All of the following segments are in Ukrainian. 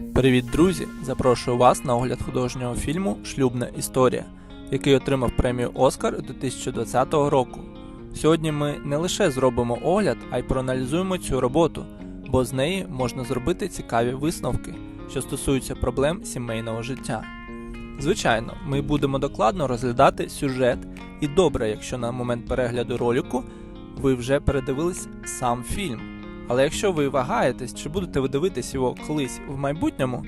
Привіт, друзі! Запрошую вас на огляд художнього фільму Шлюбна історія, який отримав премію Оскар 2020 року. Сьогодні ми не лише зробимо огляд, а й проаналізуємо цю роботу, бо з неї можна зробити цікаві висновки, що стосуються проблем сімейного життя. Звичайно, ми будемо докладно розглядати сюжет, і добре, якщо на момент перегляду ролику ви вже передивились сам фільм. Але якщо ви вагаєтесь, чи будете ви дивитись його колись в майбутньому,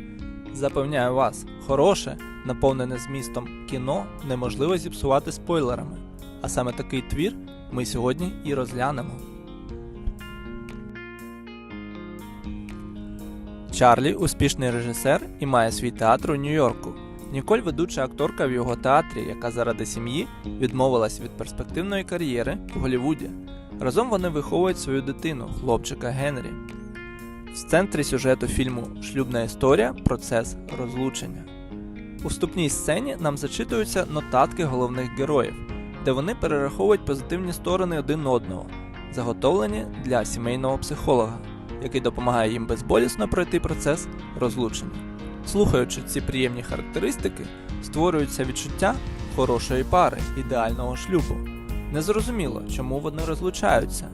запевняю вас, хороше, наповнене змістом кіно неможливо зіпсувати спойлерами. А саме такий твір ми сьогодні і розглянемо. Чарлі успішний режисер і має свій театр у Нью-Йорку. Ніколь ведуча акторка в його театрі, яка заради сім'ї відмовилась від перспективної кар'єри в Голлівуді. Разом вони виховують свою дитину, хлопчика Генрі. В центрі сюжету фільму Шлюбна історія процес розлучення. У вступній сцені нам зачитуються нотатки головних героїв, де вони перераховують позитивні сторони один одного, заготовлені для сімейного психолога, який допомагає їм безболісно пройти процес розлучення. Слухаючи ці приємні характеристики, створюється відчуття хорошої пари, ідеального шлюбу. Незрозуміло, чому вони розлучаються.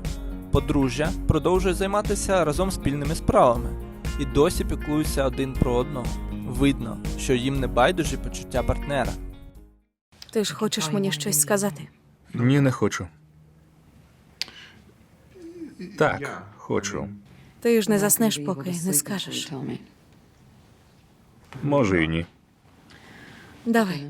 Подружжя продовжує займатися разом спільними справами і досі піклуються один про одного. Видно, що їм не байдужі почуття партнера. Ти ж хочеш мені щось сказати? Ні, не хочу. Так, хочу. Ти ж не заснеш, поки не скажеш. Може і ні. Давай.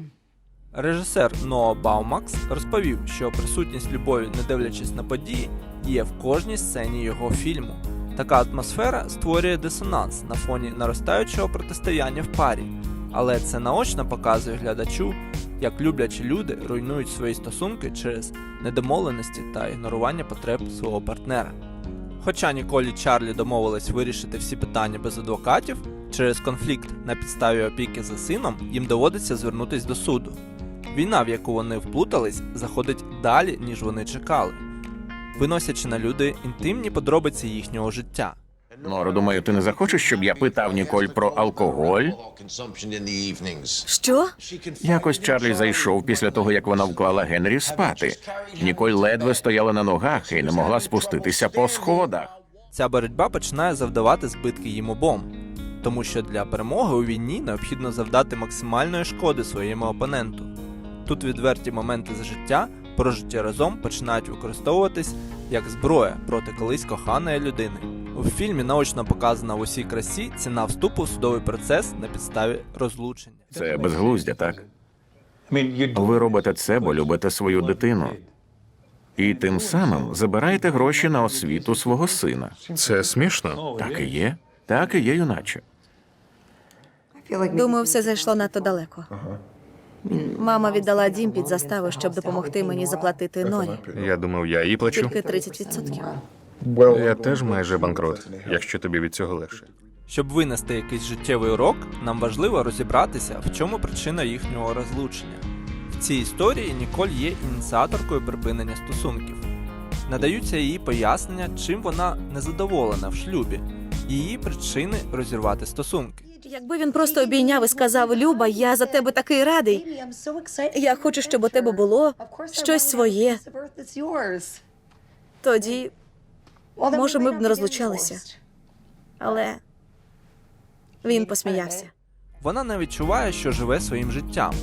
Режисер Ноа Баумакс розповів, що присутність любові, не дивлячись на події, є в кожній сцені його фільму. Така атмосфера створює дисонанс на фоні наростаючого протистояння в парі, але це наочно показує глядачу, як люблячі люди руйнують свої стосунки через недомовленості та ігнорування потреб свого партнера. Хоча Ніколі Чарлі домовились вирішити всі питання без адвокатів, через конфлікт на підставі опіки за сином їм доводиться звернутись до суду. Війна, в яку вони вплутались, заходить далі, ніж вони чекали, виносячи на люди інтимні подробиці їхнього життя. Норо, думаю, ти не захочеш, щоб я питав Ніколь про алкоголь? Що? Якось Чарлі зайшов після того, як вона вклала Генрі спати. Ніколь ледве стояла на ногах і не могла спуститися по сходах. Ця боротьба починає завдавати збитки їм обом, тому що для перемоги у війні необхідно завдати максимальної шкоди своєму опоненту. Тут відверті моменти з життя, прожиті разом, починають використовуватись як зброя проти колись коханої людини. У фільмі наочно показана в усій красі ціна вступу в судовий процес на підставі розлучення. Це безглуздя, так? Ви робите це, бо любите свою дитину. І тим самим забираєте гроші на освіту свого сина. Це смішно. Так і є. Так і є, юначе. Думаю, все зайшло надто далеко. Мама віддала дім під заставу, щоб допомогти мені заплатити нолі. Я думав, я її плачу. Тільки 30%. Я теж майже банкрот, якщо тобі від цього легше. Щоб винести якийсь життєвий урок, нам важливо розібратися, в чому причина їхнього розлучення. В цій історії Ніколь є ініціаторкою припинення стосунків. Надаються її пояснення, чим вона незадоволена в шлюбі, її причини розірвати стосунки. Якби він просто обійняв і сказав: Люба, я за тебе такий радий. Я хочу, щоб у тебе було щось своє. Тоді, Може, ми б не розлучалися. але він посміявся. Вона не відчуває, що живе своїм життям.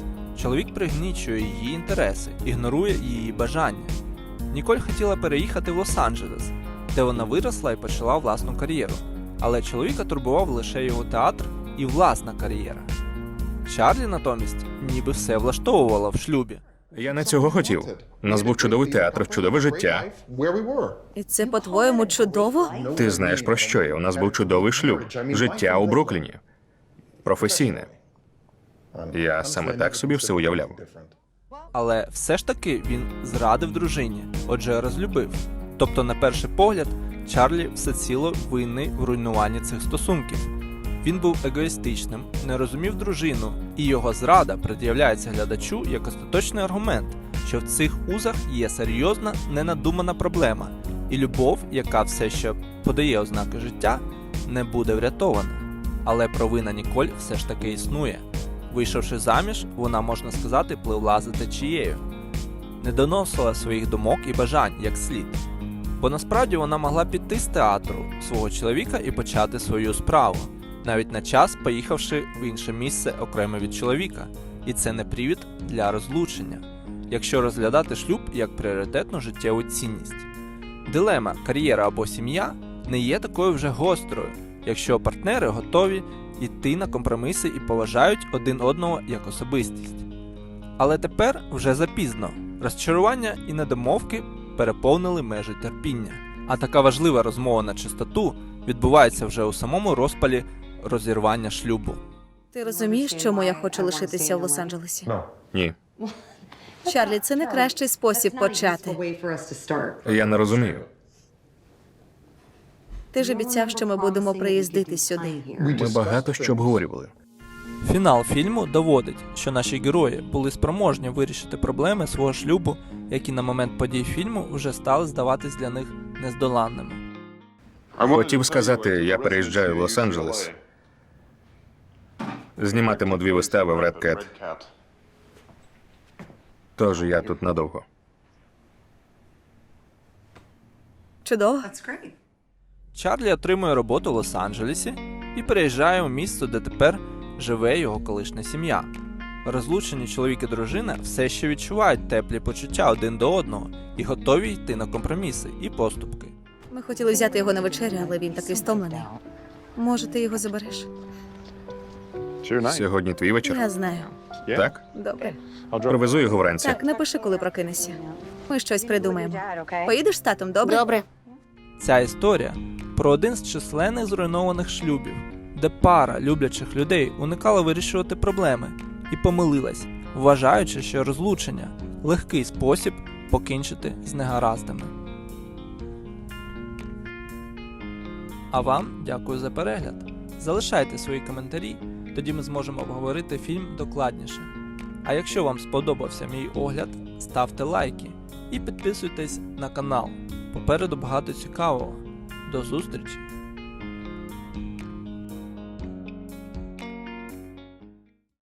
Чоловік пригнічує її інтереси, ігнорує її бажання. Ніколь хотіла переїхати в Лос-Анджелес, де вона виросла і почала власну кар'єру. Але чоловіка турбував лише його театр і власна кар'єра. Чарлі натомість ніби все влаштовувала в шлюбі. Я не цього хотів. У нас був чудовий театр, чудове життя. І це, по-твоєму, чудово? Ти знаєш про що я? У нас був чудовий шлюб. Життя у Брукліні. Професійне. Я саме так собі все уявляв. Але все ж таки він зрадив дружині, отже, розлюбив. Тобто, на перший погляд, Чарлі всеціло винний в руйнуванні цих стосунків. Він був егоїстичним, не розумів дружину, і його зрада пред'являється глядачу як остаточний аргумент, що в цих узах є серйозна ненадумана проблема, і любов, яка все ще подає ознаки життя, не буде врятована. Але провина Ніколь все ж таки існує. Вийшовши заміж, вона, можна сказати, пливла за течією, не доносила своїх думок і бажань як слід. Бо насправді вона могла піти з театру свого чоловіка і почати свою справу, навіть на час поїхавши в інше місце окремо від чоловіка. І це не привід для розлучення, якщо розглядати шлюб як пріоритетну життєву цінність. Дилема кар'єра або сім'я не є такою вже гострою, якщо партнери готові йти на компроміси і поважають один одного як особистість. Але тепер вже запізно. Розчарування і недомовки переповнили межі терпіння. А така важлива розмова на чистоту відбувається вже у самому розпалі розірвання шлюбу. Ти розумієш, чому я хочу лишитися в Лос-Анджелесі? Ні. Чарлі, це не кращий спосіб почати. Я не розумію. Ти ж обіцяв, що ми будемо приїздити сюди. Ми багато що обговорювали. Фінал фільму доводить, що наші герої були спроможні вирішити проблеми свого шлюбу, які на момент подій фільму вже стали здаватись для них нездоланними. Хотів сказати, я переїжджаю в Лос-Анджелес. Зніматиму дві вистави в Red Cat, тож я тут надовго. Чудово. Чарлі отримує роботу в Лос-Анджелесі і переїжджає у місто, де тепер живе його колишня сім'я. Розлучені чоловік і дружина все ще відчувають теплі почуття один до одного і готові йти на компроміси і поступки. Ми хотіли взяти його на вечерю, але він такий стомлений. Може, ти його забереш? Сьогодні твій вечір. Я знаю. Так? Добре. Привезу його вранці. Так, напиши, коли прокинешся. Ми щось придумаємо. Поїдеш з татом, добре? Добре. Ця історія про один з численних зруйнованих шлюбів, де пара люблячих людей уникала вирішувати проблеми і помилилась, вважаючи, що розлучення легкий спосіб покінчити з негараздами. А вам дякую за перегляд. Залишайте свої коментарі, тоді ми зможемо обговорити фільм докладніше. А якщо вам сподобався мій огляд, ставте лайки і підписуйтесь на канал. Попереду багато цікавого. До зустрічі!